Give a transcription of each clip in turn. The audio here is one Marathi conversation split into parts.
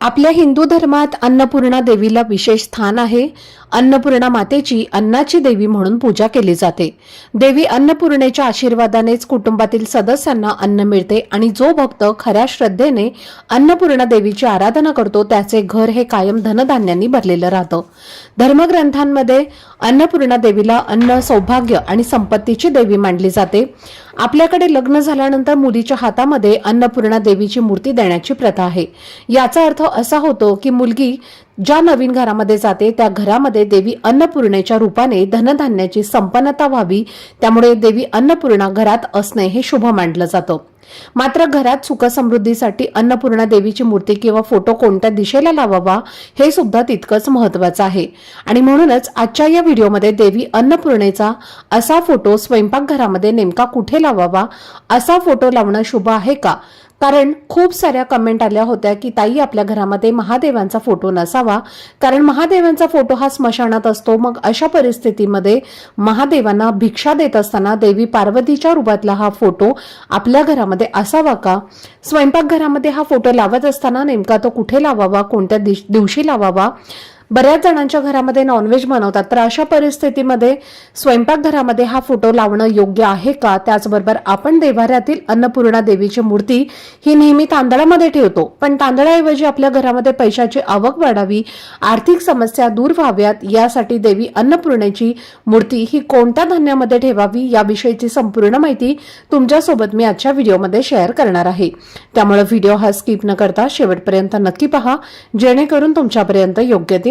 आपल्या हिंदू धर्मात अन्नपूर्णा देवीला विशेष स्थान आहे. अन्नपूर्णा मातेची अन्नाची देवी म्हणून पूजा केली जाते. देवी अन्नपूर्णेच्या आशीर्वादानेच कुटुंबातील सदस्यांना अन्न मिळते आणि जो भक्त खऱ्या श्रद्धेने अन्नपूर्णा देवीची आराधना करतो त्याचे घर हे कायम धनधान्यांनी भरलेलं राहतं. धर्मग्रंथांमध्ये अन्नपूर्णा देवीला अन्न सौभाग्य आणि संपत्तीची देवी मानली जाते. आपल्याकडे लग्न झाल्यानंतर मुलीच्या हातामध्ये अन्नपूर्णा देवीची मूर्ती देण्याची प्रथा आहे. याचा अर्थ असा होतो की मुलगी ज्या नवीन घरामध्ये जाते त्या घरामध्ये देवी अन्नपूर्णेच्या रूपाने धनधान्याची संपन्नता व्हावी त्यामुळे देवी अन्नपूर्णा घरात असणे हे शुभ मानलं जातं. मात्र घरात सुखसमृद्धीसाठी अन्नपूर्णा देवीची मूर्ती किंवा फोटो कोणत्या दिशेला लावावा हे सुद्धा तितकंच महत्वाचं आहे. आणि म्हणूनच आजच्या या व्हिडिओमध्ये देवी अन्नपूर्णेचा असा फोटो स्वयंपाकघरामध्ये नेमका कुठे लावावा असा फोटो लावणं शुभ आहे का? कारण खूप साऱ्या कमेंट आल्या होत्या की ताई आपल्या घरामध्ये महादेवांचा फोटो नसावा. कारण महादेवांचा फोटो हा स्मशानात असतो. मग अशा परिस्थितीमध्ये महादेवांना भिक्षा देत असताना देवी पार्वतीच्या रूपातला हा फोटो आपल्या घरामध्ये असावा का? स्वयंपाकघरामध्ये हा फोटो लावत असताना नेमका तो कुठे लावावा? कोणत्या दिश- दिवशी लावावा? बऱ्याच जणांच्या घरामध्ये नॉनव्हेज बनवतात. तर अशा परिस्थितीमध्ये स्वयंपाकघरामध्ये हा फोटो लावणं योग्य आहे का? त्याचबरोबर आपण देवाऱ्यातील अन्नपूर्णा देवीची मूर्ती ही नेहमी तांदळामध्ये ठेवतो. पण तांदळाऐवजी आपल्या घरामध्ये पैशाची आवक वाढावी आर्थिक समस्या दूर व्हाव्यात यासाठी देवी अन्नपूर्णेची मूर्ती ही कोणत्या धान्यामध्ये ठेवावी याविषयीची संपूर्ण माहिती तुमच्यासोबत मी आजच्या व्हिडिओमध्ये शेअर करणार आहे. त्यामुळे व्हिडिओ हा स्किप न करता शेवटपर्यंत नक्की पहा. जेणेकरून तुमच्यापर्यंत योग्य ती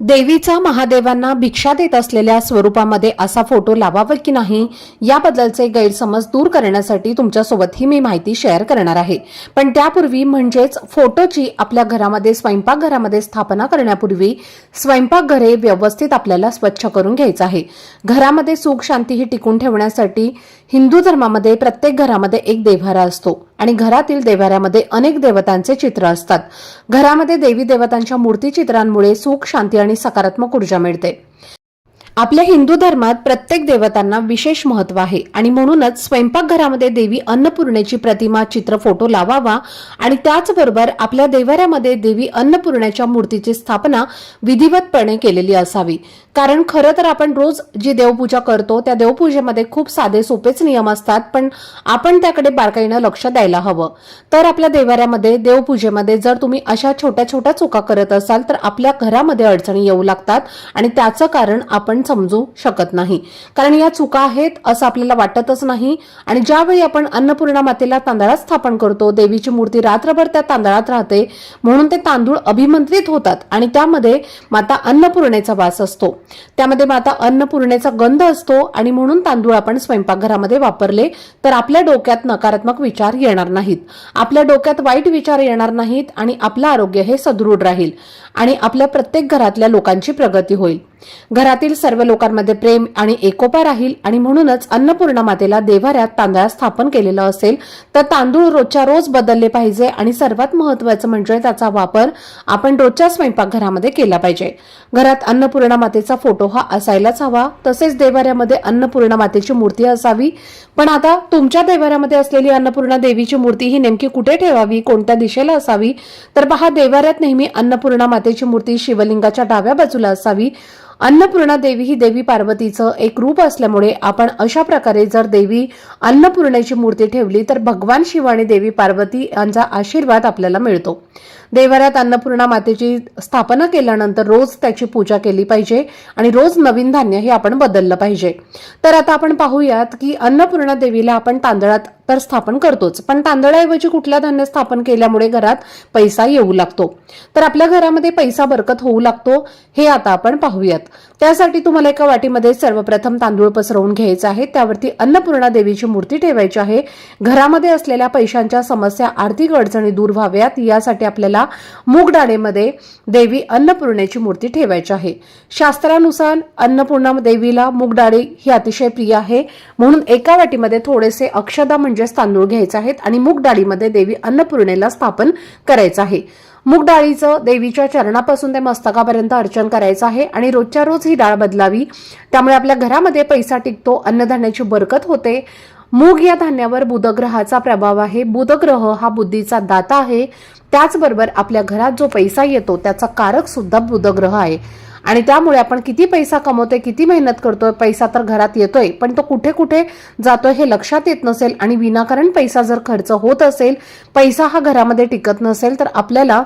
देवीचा महादेवांना भिक्षा देत असलेल्या स्वरूपामध्ये असा फोटो लावावा की नाही याबद्दलचे गैरसमज दूर करण्यासाठी तुमच्यासोबत ही मी माहिती शेअर करणार आहे. पण त्यापूर्वी म्हणजेच फोटोची आपल्या घरामध्ये स्वयंपाकघरामध्ये स्थापना करण्यापूर्वी स्वयंपाकघरे व्यवस्थित आपल्याला स्वच्छ करून घ्यायचं आहे. घरामध्ये सुख शांती ही टिकून ठेवण्यासाठी हिंदू धर्मामध्ये प्रत्येक घरामध्ये एक देव्हारा असतो. आणि घरातील देवाऱ्यामध्ये अनेक देवतांचे चित्र असतात. घरामध्ये देवी देवतांच्या मूर्ती चित्रांमुळे सुख शांती आणि सकारात्मक ऊर्जा मिळते. आपल्या हिंदू धर्मात प्रत्येक देवतांना विशेष महत्त्व आहे. आणि म्हणूनच स्वयंपाकघरामध्ये देवी अन्नपूर्णेची प्रतिमा चित्र फोटो लावावा आणि त्याचबरोबर आपल्या देवाऱ्यामध्ये देवी अन्नपूर्णेच्या मूर्तीची स्थापना विधिवतपणे केलेली असावी. कारण खरं तर आपण रोज जी देवपूजा करतो त्या देवपूजेमध्ये खूप साधे सोपेच नियम असतात पण आपण त्याकडे बारकाईनं लक्ष द्यायला हवं. तर आपल्या देवाऱ्यामध्ये देवपूजेमध्ये जर तुम्ही अशा छोट्या छोट्या चुका करत असाल तर आपल्या घरामध्ये अडचणी येऊ लागतात आणि त्याचं कारण आपण समजू शकत नाही. कारण या चुका आहेत असं आपल्याला वाटतच नाही. आणि ज्यावेळी आपण अन्नपूर्णा मातेला तांदळात स्थापन करतो देवीची मूर्ती रात्रभर त्या तांदळात राहते म्हणून ते तांदूळ अभिमंत्रित होतात आणि त्यामध्ये माता अन्नपूर्णेचा वास असतो. त्यामध्ये माता अन्नपूर्णेचा गंध असतो आणि म्हणून तांदूळ आपण स्वयंपाकघरामध्ये वापरले तर आपल्या डोक्यात नकारात्मक विचार येणार नाहीत. आपल्या डोक्यात वाईट विचार येणार नाहीत आणि आपलं आरोग्य हे सदृढ राहील आणि आपल्या प्रत्येक घरातल्या लोकांची प्रगती होईल. घरातील सर्व लोकांमध्ये प्रेम आणि एकोपा राहील आणि म्हणूनच अन्नपूर्णा मातेला देवाऱ्यात तांदळात स्थापन केलेलं असेल तर तांदूळ रोजच्या रोज बदलले पाहिजे आणि सर्वात महत्वाचं म्हणजे त्याचा वापर आपण रोजच्या स्वयंपाकघरामध्ये केला पाहिजे. घरात अन्नपूर्णा मातेचा फोटो हा असायलाच हवा. तसेच देवाऱ्यामध्ये अन्नपूर्णा मातेची मूर्ती असावी. पण आता तुमच्या देवाऱ्यामध्ये असलेली अन्नपूर्णा देवीची मूर्ती ही नेमकी कुठे ठेवावी? कोणत्या दिशेला असावी? तर पहा देवाऱ्यात नेहमी अन्नपूर्णा मातेची मूर्ती शिवलिंगाच्या डाव्या बाजूला असावी. अन्नपूर्णा देवी ही देवी पार्वतीचं एक रूप असल्यामुळे आपण अशा प्रकारे जर देवी अन्नपूर्णेची मूर्ती ठेवली तर भगवान शिव आणि देवी पार्वती यांचा आशीर्वाद आपल्याला मिळतो. देवाऱ्यात अन्नपूर्णा मातेची स्थापना केल्यानंतर रोज त्याची पूजा केली पाहिजे आणि रोज नवीन धान्य हे आपण बदललं पाहिजे. तर आता आपण पाहूयात की अन्नपूर्णा देवीला आपण तांदळात तर स्थापन करतोच पण तांदळाऐवजी कुठल्या धान्य स्थापन केल्यामुळे घरात पैसा येऊ लागतो? तर आपल्या घरामध्ये पैसा बरकत होऊ लागतो हे आता आपण पाहूयात. त्यासाठी तुम्हाला एका वाटीमध्ये सर्वप्रथम तांदूळ पसरवून घ्यायचं आहे. त्यावरती अन्नपूर्णा देवीची मूर्ती ठेवायची आहे. घरामध्ये असलेल्या पैशांच्या समस्या आर्थिक अडचणी दूर व्हाव्यात. यासाठी आपल्याला मूग डाळेमध्ये देवी अन्नपूर्णेची मूर्ती ठेवायची आहे. शास्त्रानुसार अन्नपूर्णा देवीला मूग डाळी ही अतिशय प्रिय आहे. म्हणून एका वाटीमध्ये थोडेसे अक्षदा म्हणजेच तांदूळ घ्यायचे आहेत आणि मूग डाळीमध्ये देवी अन्नपूर्णेला स्थापन करायचं आहे. मूग डाळीचं देवीच्या चरणापासून ते मस्तकापर्यंत अर्चन करायचं आहे आणि रोजच्या रोज ही डाळ बदलावी. त्यामुळे आपल्या घरामध्ये पैसा टिकतो अन्नधान्याची बरकत होते. मूग या धान्यावर बुधग्रहाचा प्रभाव आहे. बुधग्रह हा बुद्धीचा दाता आहे. त्याचबरोबर आपल्या घरात जो पैसा येतो त्याचा कारक सुद्धा बुधग्रह आहे. आणि त्यामुळे आपण किती पैसा कमवतोय किती मेहनत करतोय पैसा तर घरात येतोय पण तो कुठे कुठे जातोय हे लक्षात येत नसेल आणि विनाकारण पैसा जर खर्च होत असेल पैसा हा घरामध्ये टिकत नसेल तर आपल्याला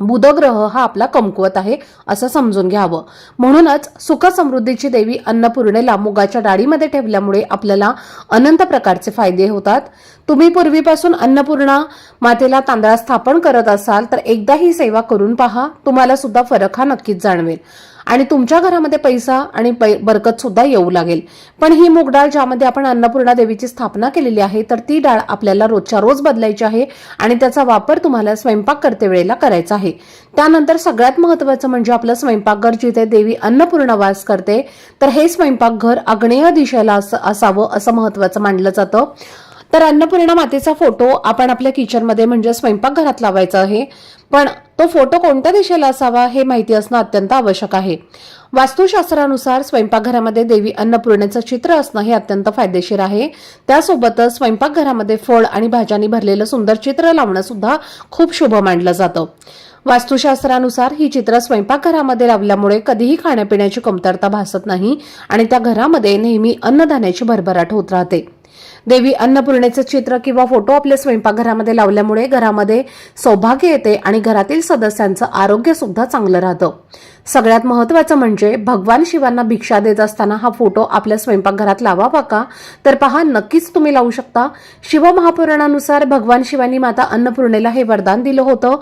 बुधग्रह हा आपला कमकुवत आहे असं समजून घ्यावं. म्हणूनच सुख समृद्धीची देवी अन्नपूर्णेला मुगाच्या डाळीमध्ये ठेवल्यामुळे आपल्याला अनंत प्रकारचे फायदे होतात. तुम्ही पूर्वीपासून अन्नपूर्णा मातेला तांदळा स्थापन करत असाल तर एकदा ही सेवा करून पहा तुम्हाला सुद्धा फरक हा नक्कीच जाणवेल. आणि तुमच्या घरामध्ये पैसा आणि पै बरकत सुद्धा येऊ लागेल. पण ही मूग डाळ ज्यामध्ये आपण अन्नपूर्णा देवीची स्थापना केलेली आहे तर ती डाळ आपल्याला रोजच्या रोज बदलायची आहे आणि त्याचा वापर तुम्हाला स्वयंपाक करते वेळेला करायचा आहे. त्यानंतर सगळ्यात महत्वाचं म्हणजे आपलं स्वयंपाकघर जिथे देवी अन्नपूर्णा वास करते तर हे स्वयंपाकघर आग्नेय दिशेला असं असावं असं महत्वाचं मानलं जातं. तर अन्नपूर्णा मातेचा फोटो आपण आपल्या किचनमध्ये म्हणजे स्वयंपाकघरात लावायचा आहे. पण तो फोटो कोणत्या दिशेला असावा हे माहिती असणं अत्यंत आवश्यक आहे. वास्तुशास्त्रानुसार स्वयंपाकघरामध्ये देवी अन्नपूर्णेचं चित्र असणं हे अत्यंत फायदेशीर आहे. त्यासोबतच स्वयंपाकघरामध्ये फळ आणि भाज्यांनी भरलेलं सुंदर चित्र लावणं सुद्धा खूप शुभ मानलं जातं. वास्तुशास्त्रानुसार ही चित्र स्वयंपाकघरामध्ये लावल्यामुळे कधीही खाण्यापिण्याची कमतरता भासत नाही आणि त्या घरामध्ये नेहमी अन्नधान्याची भरभराट होत राहते. देवी अन्नपूर्णेचं चित्र किंवा फोटो आपल्या स्वयंपाकघरामध्ये लावल्यामुळे घरामध्ये सौभाग्य येते आणि घरातील सदस्यांचं आरोग्य सुद्धा चांगलं राहतं. सगळ्यात महत्वाचं म्हणजे भगवान शिवांना भिक्षा देत असताना हा फोटो आपल्या स्वयंपाकघरात लावावा का? तर पहा नक्कीच तुम्ही लावू शकता. शिवमहापुराणानुसार भगवान शिवांनी माता अन्नपूर्णेला हे वरदान दिलं होतं.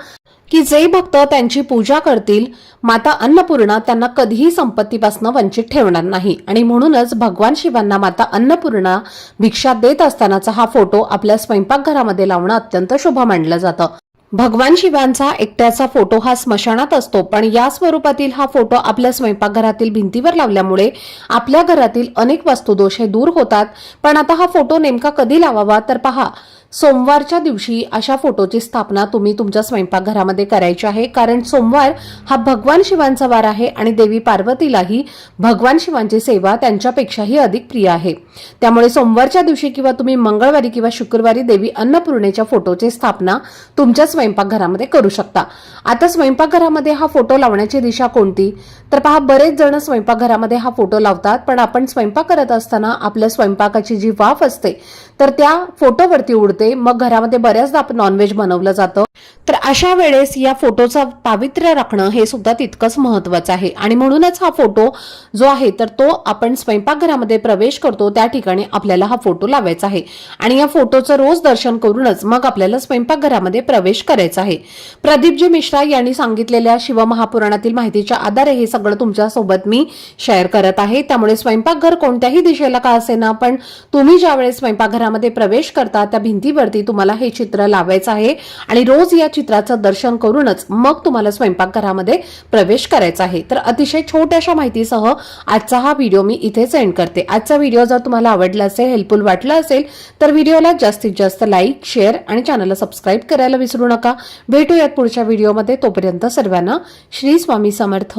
की जे भक्त त्यांची पूजा करतील माता अन्नपूर्णा त्यांना कधीही संपत्तीपासून वंचित ठेवणार नाही. आणि म्हणूनच भगवान शिवांना माता अन्नपूर्णा भिक्षा देत असतानाचा हा फोटो आपल्या स्वयंपाकघरामध्ये लावणं अत्यंत शुभ मानलं जातं. भगवान शिवांचा एकट्याचा फोटो हा स्मशानात असतो पण या स्वरूपातील हा फोटो आपल्या स्वयंपाकघरातील भिंतीवर लावल्यामुळे आपल्या घरातील अनेक वस्तुदोष हे दूर होतात. पण आता हा फोटो नेमका कधी लावावा तर पहा. सोमवारच्या दिवशी अशा फोटोची स्थापना तुम्ही तुमच्या स्वयंपाकघरामध्ये करायची आहे. कारण सोमवार हा भगवान शिवांचा वार आहे आणि देवी पार्वतीलाही भगवान शिवांची सेवा त्यांच्यापेक्षाही अधिक प्रिय आहे. त्यामुळे सोमवारच्या दिवशी किंवा तुम्ही मंगळवारी किंवा शुक्रवारी देवी अन्नपूर्णेच्या फोटोची स्थापना तुमच्या स्वयंपाकघरामध्ये करू शकता. आता स्वयंपाकघरामध्ये हा फोटो लावण्याची दिशा कोणती? तर पहा बरेच जण स्वयंपाकघरामध्ये हा फोटो लावतात पण आपण स्वयंपाक करत असताना आपल्या स्वयंपाकाची जी वाफ असते तर त्या फोटोवरती उडते. मग घरामध्ये बऱ्याचदा आपण नॉनव्हेज बनवलं जातं. तर अशा वेळेस या फोटोचा पावित्र्य राखणं हे सुद्धा तितकंच महत्वाचं आहे. आणि म्हणूनच हा फोटो जो आहे तर तो आपण स्वयंपाकघरामध्ये प्रवेश करतो त्या ठिकाणी आपल्याला हा फोटो लावायचा आहे. आणि या फोटोचं रोज दर्शन करूनच मग आपल्याला स्वयंपाकघरामध्ये प्रवेश करायचा आहे. प्रदीपजी मिश्रा यांनी सांगितलेल्या शिवमहापुराणातील माहितीच्या आधारे हे सगळं तुमच्यासोबत मी शेअर करत आहे. त्यामुळे स्वयंपाकघर कोणत्याही दिशेला का असेना पण तुम्ही ज्यावेळेस स्वयंपाकघरामध्ये प्रवेश करता त्या भिंतीवरती तुम्हाला हे चित्र लावायचं आहे. आणि रोज या चित्राचं दर्शन करूनच मग तुम्हाला स्वयंपाकघरामध्ये प्रवेश करायचा आहे. तर अतिशय छोट्याशा माहितीसह आजचा हा व्हिडिओ मी इथेच एंड करते. आजचा व्हिडिओ जर तुम्हाला आवडला असेल हेल्पफुल वाटला असेल तर व्हिडिओला जास्तीत जास्त लाईक शेअर आणि चॅनलला सबस्क्राईब करायला विसरू नका. भेटूयात पुढच्या व्हिडिओमध्ये. तोपर्यंत सर्वांना श्री स्वामी समर्थ.